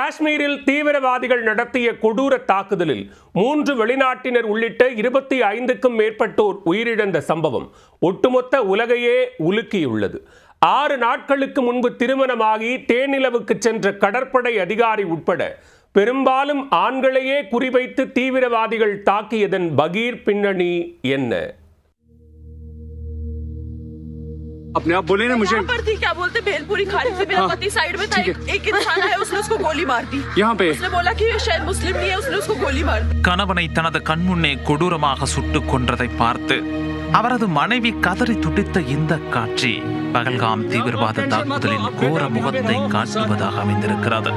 காஷ்மீரில் தீவிரவாதிகள் நடத்திய கொடூர தாக்குதலில் மூன்று வெளிநாட்டினர் உள்ளிட்ட இருபத்தி ஐந்துக்கும் மேற்பட்டோர் உயிரிழந்த சம்பவம் ஒட்டுமொத்த உலகையே உலுக்கியுள்ளது. ஆறு நாட்களுக்கு முன்பு திருமணமாகி தேனிலவுக்கு சென்ற கடற்படை அதிகாரி உட்பட பெரும்பாலும் ஆண்களையே குறிவைத்து தீவிரவாதிகள் தாக்கியதன் பகீர் பின்னணி என்ன? अपने आप बोले ना मुझे यहाँ पर थी क्या बोलते भेलपुरी खाने से मेरा पति साइड में था एक, एक इंसान है उसने उसको गोली मार दी यहाँ पे उसने बोला कि ये शायद मुस्लिम नहीं है उसने उसको गोली मार दी கணவனை தனது கண்முன்னே கொடூரமாக சுட்டுக் கொன்றதை பார்த்து அவரது மனைவி கதறி துடித்த இந்த காட்சி பகல்காம் தீவிரவாத தாக்குதலின் கோர முகத்தை காட்டுவதாக அமைந்திருக்கிறது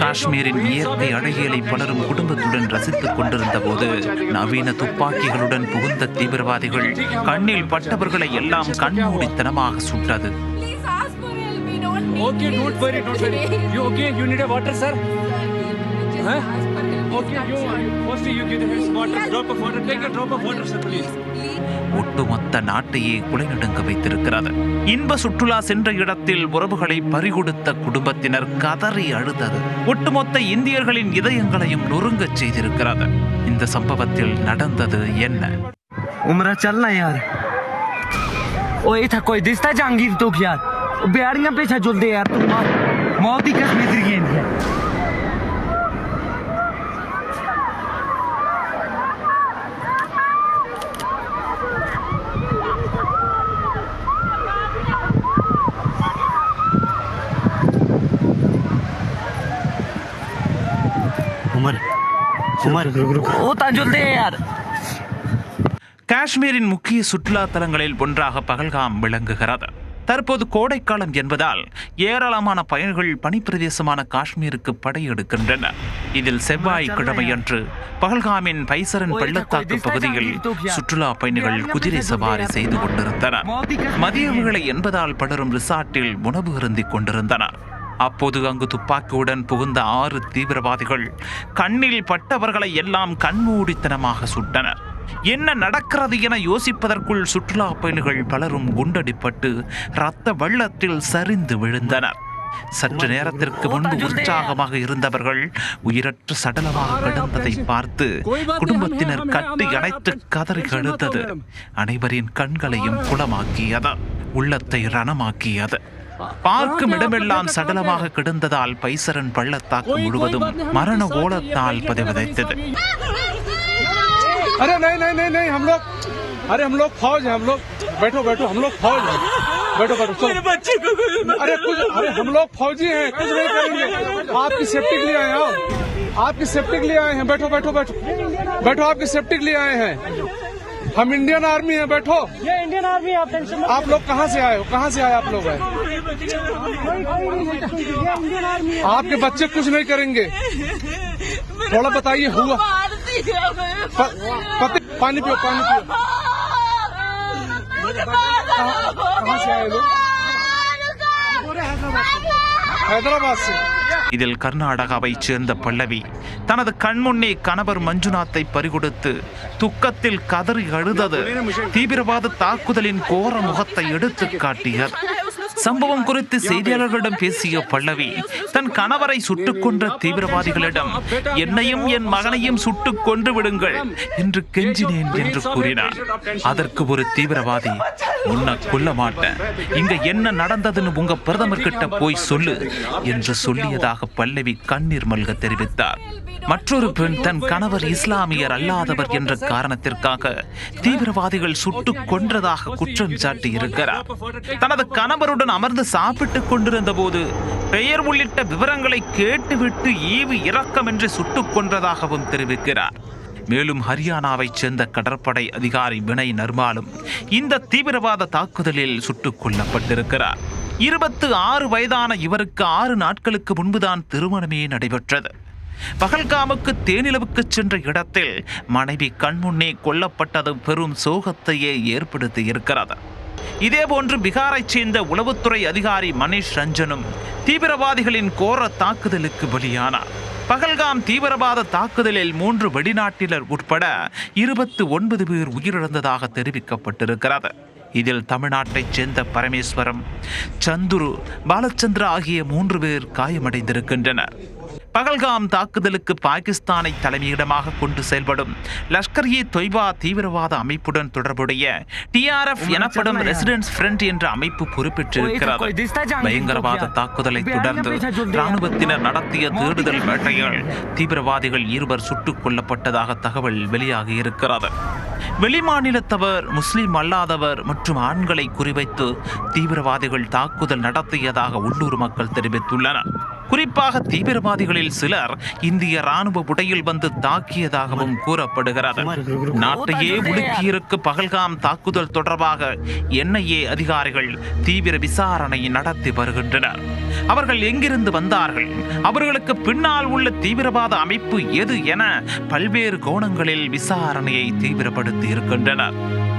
காஷ்மீரின் இயற்கை அழகியலை பலரும் குடும்பத்துடன் ரசித்துக் கொண்டிருந்த போது நவீன துப்பாக்கிகளுடன் புகுந்த தீவிரவாதிகள் கண்ணில் பட்டவர்களை எல்லாம் கண்மூடித்தனமாக சுட்டது Okay, don't worry, don't worry. You okay? You need a water, sir? Huh? ask for help. Okay you first you give him water drop of water take a drop of water sir please ஒட்டுமொத்த நாட்டையே குலைநடுங்க வைத்திருக்கிறது இன்ப சுற்றுலா சென்ற இடத்தில் உறவுகளை பறிகொடுத்த குடும்பத்தினர் கதறி அழுதது ஒட்டுமொத்த இந்தியர்களின் இதயங்களையும் நொறுங்கச் செய்திருக்கிறது இந்த சம்பவத்தில் நடந்தது என்ன उमरा चलना यार ओ ये था कोई दिसता जहांगीर तो यार ओ बिहारियां पीछे चलते यार तुम मौत ही कश्मीर की है குமார் ஓ தான் காஷ்மீரின் முக்கிய சுற்றுலா தலங்களில் ஒன்றாக பகல்காம் விளங்குகிறது. தற்போது கோடைக்காலம் என்பதால் ஏராளமான பயணிகள் பனிப்பிரதேசமான காஷ்மீருக்கு படையெடுக்கின்றனர் இதில் செவ்வாய்க்கிழமை அன்று பகல்காமின் பைசரன் பள்ளத்தாக்கு பகுதியில் சுற்றுலா பயணிகள் குதிரை சவாரி செய்து கொண்டிருந்தனர். மதிய விலை என்பதால் பலரும் ரிசார்ட்டில் உணவு அருந்திக் கொண்டிருந்தனர். அப்போது அங்கு துப்பாக்கியுடன் புகுந்த ஆறு தீவிரவாதிகள் கண்ணில் பட்டவர்களை எல்லாம் கண்மூடித்தனமாக சுட்டனர். என்ன நடக்கிறது என யோசிப்பதற்குள் சுற்றுலா பயணிகள் பலரும் குண்டடிப்பட்டு இரத்த வெள்ளத்தில் சரிந்து விழுந்தனர். சற்று நேரத்திற்கு முன்பு உற்சாகமாக இருந்தவர்கள் உயிரற்ற சடலமாக கிடந்ததை பார்த்து குடும்பத்தினர் கட்டி அணைத்து கதறி கழுத்தது. அனைவரின் கண்களையும் குளமாக்கியது. உள்ளத்தை ரணமாக்கியது. பார்க்கும் இடமெல்லாம் சடலமாக கிடந்ததால் பைசரன் பள்ளத்தாக்கு முழுவதும் மரண ஓலத்தால் பதிவதைத்தது अरे नहीं नहीं नहीं नहीं हम लोग अरे हम लोग फौज हैं हम लोग बैठो बैठो हम लोग फौज हैं बैठो बैठो चलो बच्चे को गोली मार अरे कुछ अरे हम लोग फौजी हैं कुछ नहीं करेंगे आपकी सेफ्टी के लिए आए हैं आओ आपकी सेफ्टी के लिए आए हैं बैठो बैठो बैठो बैठो आपकी सेफ्टी के लिए आए हैं हम इंडियन आर्मी है बैठो। ये इंडियन आर्मी आप टेंशन आप लोग कहाँ से आए हो? कहाँ से आए आप लोग? आए आपके बच्चे कुछ नहीं करेंगे। थोड़ा बताइए हुआ। पानी पियो पानी पियो। कहाँ से आए लोग? हैदराबाद से। இதில் கர்நாடகாவைச் சேர்ந்த பல்லவி. தனது கண்முன்னே கணவர் மஞ்சுநாத்தை பறிகொடுத்து துக்கத்தில் கதறி அழுதது. தீவிரவாத தாக்குதலின் கோர முகத்தை எடுத்து காட்டியது சம்பவம் குறித்து செய்தியாளர்களிடம் பேசிய பல்லவி தன் கணவரை சுட்டுக் கொன்ற தீவிரவாதிகளிடம் என்னையும் என் மகனையும் சுட்டுக் கொன்று விடுங்கள் என்று கெஞ்சினேன் என்று கூறினார். அதற்கு ஒரு தீவிரவாதி உன்னை கொல்ல மாட்டேன். இங்க என்ன நடந்ததுன்னு உங்க பிரதமர் கிட்ட போய் சொல்லு என்று சொல்லியதாக பல்லவி கண்ணீர் மல்க தெரிவித்தார். மற்றொரு பெண் தன் கணவர் இஸ்லாமியர் அல்லாதவர் என்ற காரணத்திற்காக தீவிரவாதிகள் சுட்டுக் கொன்றதாக குற்றம் சாட்டி இருக்கிறார் தனது கணவருடன் அமர்ந்து சாப்பிட்டுக் கொண்டிருந்த போது பெயர் உள்ளிட்ட விவரங்களை கேட்டுவிட்டு ஈவு இரக்கமின்றி சுட்டுக் கொன்றதாகவும் தெரிவிக்கிறார். மேலும் ஹரியானாவைச் சேர்ந்த கடற்படை அதிகாரி வினய் நர்மாலும் இந்த தீவிரவாத தாக்குதலில் சுட்டுக் கொல்லப்பட்டிருக்கிறார். இருபத்து ஆறு வயதான இவருக்கு ஆறு நாட்களுக்கு முன்புதான் திருமணமே நடைபெற்றது. பகல்காமுக்கு தேனிலவுக்கு சென்ற இடத்தில் மனைவி கண்முன்னே கொல்லப்பட்டது பெரும் சோகத்தையே ஏற்படுத்தி இருக்கிறது இதேபோன்று பீகாரைச் சேர்ந்த உளவுத்துறை அதிகாரி மணிஷ் ரஞ்சனும் தீவிரவாதிகளின் கோர தாக்குதலுக்கு பலியானார். பகல்காம் தீவிரவாத தாக்குதலில் மூன்று வெளிநாட்டினர் உட்பட இருபத்து ஒன்பது பேர் உயிரிழந்ததாக தெரிவிக்கப்பட்டிருக்கிறது. இதில் தமிழ்நாட்டைச் சேர்ந்த பரமேஸ்வரம் சந்துரு பாலச்சந்திர ஆகிய மூன்று பேர் காயமடைந்திருக்கின்றனர். பகல்காம் தாக்குதலுக்கு பாகிஸ்தானை தலைமையிடமாக கொண்டு செயல்படும் லஷ்கர் இ தொய்பா தீவிரவாத அமைப்புடன் தொடர்புடைய டிஆர்எஃப் எனப்படும் ரெசிடென்ஸ் ஃப்ரண்ட் என்ற அமைப்பு பொறுப்பேற்றிருக்கிறது. பயங்கரவாத தாக்குதலை தொடர்ந்து ராணுவத்தினர் நடத்திய தேடுதல் வேட்டையில் தீவிரவாதிகள் இருவர் சுட்டுக் கொல்லப்பட்டதாக தகவல் வெளியாகி இருக்கிறது. வெளிமாநிலத்தவர் முஸ்லிம் அல்லாதவர் மற்றும் ஆண்களை குறிவைத்து தீவிரவாதிகள் தாக்குதல் நடத்தியதாக உள்ளூர் மக்கள் தெரிவித்துள்ளனர். குறிப்பாக தீவிரவாதிகளில் சிலர் இந்திய ராணுவ உடையில் வந்து தாக்கியதாகவும் கூறப்படுகிறது. நாட்டையே உலுக்கியிருக்கு பகல்காம் தாக்குதல் தொடர்பாக என்ஐஏ அதிகாரிகள் தீவிர விசாரணை நடத்தி வருகின்றனர். அவர்கள் எங்கிருந்து வந்தார்கள்? அவர்களுக்கு பின்னால் உள்ள தீவிரவாத அமைப்பு எது என பல்வேறு கோணங்களில் விசாரணையை தீவிரப்படுத்தி இருக்கின்றனர்.